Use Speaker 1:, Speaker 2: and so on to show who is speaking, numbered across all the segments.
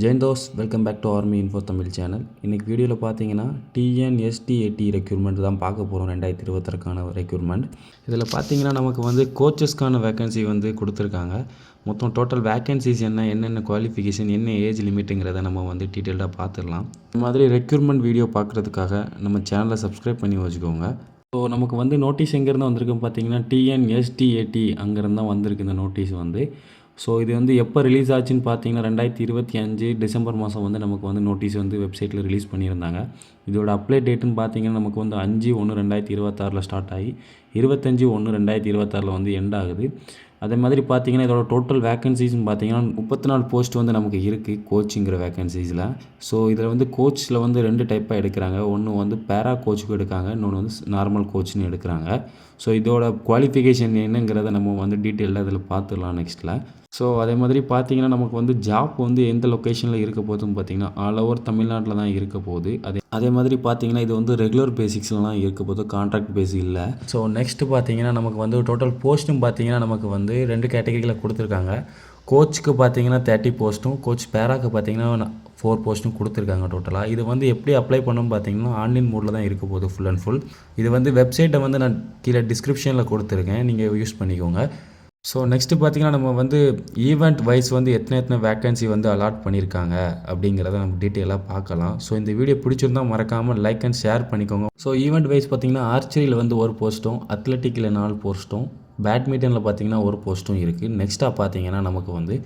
Speaker 1: ஜெயந்தோஸ் welcome back to army info Tamil channel இன்றைக்கி வீடியோவில் பார்த்தீங்கன்னா டிஎன்எஸ்டிஏடி ரெக்யூர்மெண்ட் தான் பார்க்க போகிறோம் ரெண்டாயிரத்தி இருபத்தருக்கான ரெக்யூர்மெண்ட் இதில் பார்த்தீங்கன்னா நமக்கு வந்து கோச்சஸ்க்கான வேகன்சி வந்து கொடுத்துருக்காங்க. மொத்தம் டோட்டல் வேகன்சிஸ் என்ன என்னென்ன குவாலிஃபிகேஷன் என்ன ஏஜ் லிமிட்டுங்கிறத நம்ம வந்து டீட்டெயில்டாக பார்த்துடலாம். இந்த மாதிரி ரெக்யூர்மெண்ட் வீடியோ பார்க்குறதுக்காக நம்ம சேனலை சப்ஸ்கிரைப் பண்ணி வச்சுக்கோங்க. ஸோ நமக்கு வந்து நோட்டீஸ் எங்கேருந்து வந்திருக்குன்னு பார்த்தீங்கன்னா டிஎன்எஸ்டிஏடி அங்கேருந்து தான் வந்திருக்கு இந்த நோட்டீஸ் வந்து. ஸோ இது வந்து எப்போ ரிலீஸ் ஆச்சுன்னு பார்த்தீங்கன்னா ரெண்டாயிரத்தி இருபத்தி அஞ்சு டிசம்பர் மாதம் வந்து நமக்கு வந்து நோட்டீஸ் வந்து வெப்சைட்டில் ரிலீஸ் பண்ணியிருந்தாங்க. இதோட அப்ளை டேட்டுன்னு பார்த்தீங்கன்னா நமக்கு வந்து அஞ்சு ஒன்று ரெண்டாயிரத்தி இருபத்தாறில் ஸ்டார்ட் ஆகி இருபத்தஞ்சி ஒன்று ரெண்டாயிரத்தி இருபத்தாறில் வந்து எண்ட் ஆகுது. அதே மாதிரி பார்த்தீங்கன்னா இதோட டோட்டல் வேக்கன்சிஸ்னு பார்த்தீங்கன்னா முப்பத்தி நாலு போஸ்ட் வந்து நமக்கு இருக்குது கோச்சிங்கிற வேக்கன்சிஸில் ஸோ இதில் வந்து கோச்சில் வந்து ரெண்டு டைப்பாக எடுக்கிறாங்க. ஒன்று வந்து பேரா கோச்சுக்கு எடுக்காங்க இன்னொன்று வந்து நார்மல் கோச்சுன்னு எடுக்கிறாங்க. ஸோ இதோட குவாலிஃபிகேஷன் என்னங்கிறத நம்ம வந்து டீட்டெயிலாக இதில் பார்த்துடலாம் நெக்ஸ்ட்டில் ஸோ அதே மாதிரி பார்த்தீங்கன்னா நமக்கு வந்து ஜாப் வந்து எந்த லொக்கேஷனில் இருக்க போகுதுன்னு பார்த்தீங்கன்னா ஆல் ஓவர் தமிழ்நாட்டில் தான் இருக்க போகுது. அதே அதே மாதிரி பார்த்தீங்கன்னா இது வந்து ரெகுலர் பேசிக்ஸ்லாம் இருக்க போகுது. கான்ட்ராக்ட் பேஸ் இல்லை. ஸோ நெக்ஸ்ட்டு பார்த்தீங்கன்னா நமக்கு வந்து டோட்டல் போஸ்ட்டும் பார்த்தீங்கன்னா நமக்கு வந்து ரெண்டு கேட்டகரியில் கொடுத்துருக்காங்க. கோச்சுக்கு பார்த்தீங்கன்னா தேர்ட்டி போஸ்ட்டும் கோச் பேராக்கு பார்த்தீங்கன்னா ஃபோர் போஸ்ட்டும் கொடுத்துருக்காங்க டோட்டலாக இது வந்து எப்படி அப்ளை பண்ணணும் பார்த்தீங்கன்னா ஆன்லைன் மோடில் தான் இருக்க போகுது ஃபுல் அண்ட் ஃபுல் இது வந்து வெப்சைட்டை வந்து நான் கீழே டிஸ்கிரிப்ஷனில் கொடுத்துருக்கேன். நீங்கள் யூஸ் பண்ணிக்கோங்க. ஸோ நெக்ஸ்ட்டு பார்த்தீங்கன்னா நம்ம வந்து ஈவெண்ட் வைஸ் வந்து எத்தனை எத்தனை வேக்கன்சி வந்து அலாட் பண்ணியிருக்காங்க அப்படிங்கிறத நம்ம டீட்டெயிலாக பார்க்கலாம். ஸோ இந்த வீடியோ பிடிச்சிருந்தால் மறக்காமல் லைக் அண்ட் ஷேர் பண்ணிக்கோங்க. ஸோ ஈவெண்ட் வைஸ் பார்த்தீங்கன்னா ஆர்ச்சரியில் வந்து ஒரு போஸ்ட்டும் அத்லட்டிக்கில் நாலு போஸ்ட்டும் பேட்மிண்டனில் பார்த்தீங்கன்னா ஒரு போஸ்ட்டும் இருக்குது நெக்ஸ்ட்டாக பார்த்தீங்கன்னா நமக்கு வந்து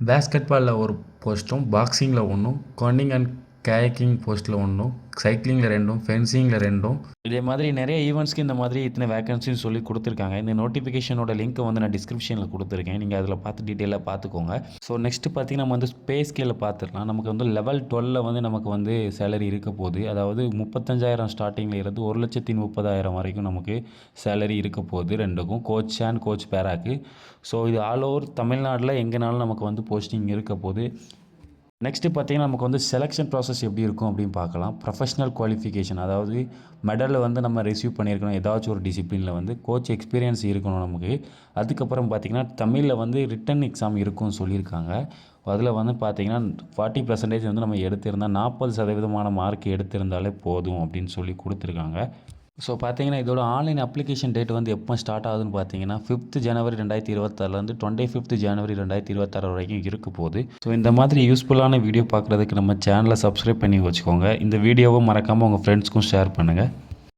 Speaker 1: பேஸ்கெட் பாலில் ஒரு போஸ்ட்டும் பாக்ஸிங்கில் ஒன்றும் கன்னிங் அண்ட் கேக்கிங் போஸ்ட்டில் ஒன்றும் சைக்கிளிங்கில் ரெண்டும் ஃபென்சிங்கில் ரெண்டும். இதே மாதிரி நிறைய ஈவெண்ட்ஸ்க்கு இந்த மாதிரி இத்தனை வேகன்சின்னு சொல்லி கொடுத்துருக்காங்க. இந்த நோட்டிஃபிகேஷனோட லிங்க்கை வந்து நான் டிஸ்கிரிப்ஷனில் கொடுத்துருக்கேன். நீங்கள் அதில் பார்த்து டீட்டெயிலாக பார்த்துக்கோங்க. ஸோ நெக்ஸ்ட்டு பார்த்தீங்கன்னா நம்ம வந்து பே ஸ்கேலில் பார்த்துடலாம். நமக்கு வந்து லெவல் டுவெலில் வந்து நமக்கு வந்து சேலரி இருக்க போகுது. அதாவது முப்பத்தஞ்சாயிரம் ஸ்டார்டிங்கில் இருந்து ஒரு லட்சத்தி முப்பதாயிரம் வரைக்கும் நமக்கு சேலரி இருக்க போகுது ரெண்டுக்கும். கோச் அண்ட் கோச் பேராக்கு ஸோ இது ஆல் ஓவர் தமிழ்நாட்டில் எங்கேனாலும் நமக்கு வந்து போஸ்டிங் இருக்க போகுது. நெக்ஸ்ட்டு பார்த்தீங்கன்னா நமக்கு வந்து செலெக்ஷன் ப்ராசஸ் எப்படி இருக்கும் அப்படின்னு பார்க்கலாம். ப்ரொஃபஷனல் குவாலிஃபிகேஷன் அதாவது மெடலில் வந்து நம்ம ரிசீவ் பண்ணியிருக்கணும். ஏதாச்சும் ஒரு டிசிப்ளினில் வந்து கோச் எக்ஸ்பீரியன்ஸ் இருக்கணும் நமக்கு. அதுக்கப்புறம் பார்த்திங்கன்னா தமிழில் வந்து ரிட்டன் எக்ஸாம் இருக்கும்னு சொல்லியிருக்காங்க. அதில் வந்து பார்த்திங்கன்னா ஃபார்ட்டி பர்சன்டேஜ் வந்து நம்ம எடுத்திருந்தால் நாற்பது சதவீதமான மார்க் எடுத்திருந்தாலே போதும் அப்படின்னு சொல்லி கொடுத்துருக்காங்க. ஸோ பார்த்தீங்கன்னா இதோட ஆன்லைன் அப்ளிகேஷன் டேட் வந்து எப்போ ஸ்டார்ட் ஆகுதுன்னு பார்த்தீங்கன்னா ஃபிஃப்த் ஜனவரி ரெண்டாயிரத்தி இருபத்தாறுலேருந்து டுவெண்ட்டி ஃபிஃப்த் ஜனவரி ரெண்டாயிரத்தி இருபத்தாறு வரைக்கும் இருக்க போகுது. ஸோ இந்த மாதிரி யூஸ்ஃபுல்லான வீடியோ பார்க்குறதுக்கு நம்ம சேனலை சப்ஸ்கிரைப் பண்ணி வச்சுக்கோங்க. இந்த வீடியோவை மறக்காமல் உங்கள் ஃப்ரெண்ட்ஸ்க்கும் ஷேர் பண்ணுங்கள்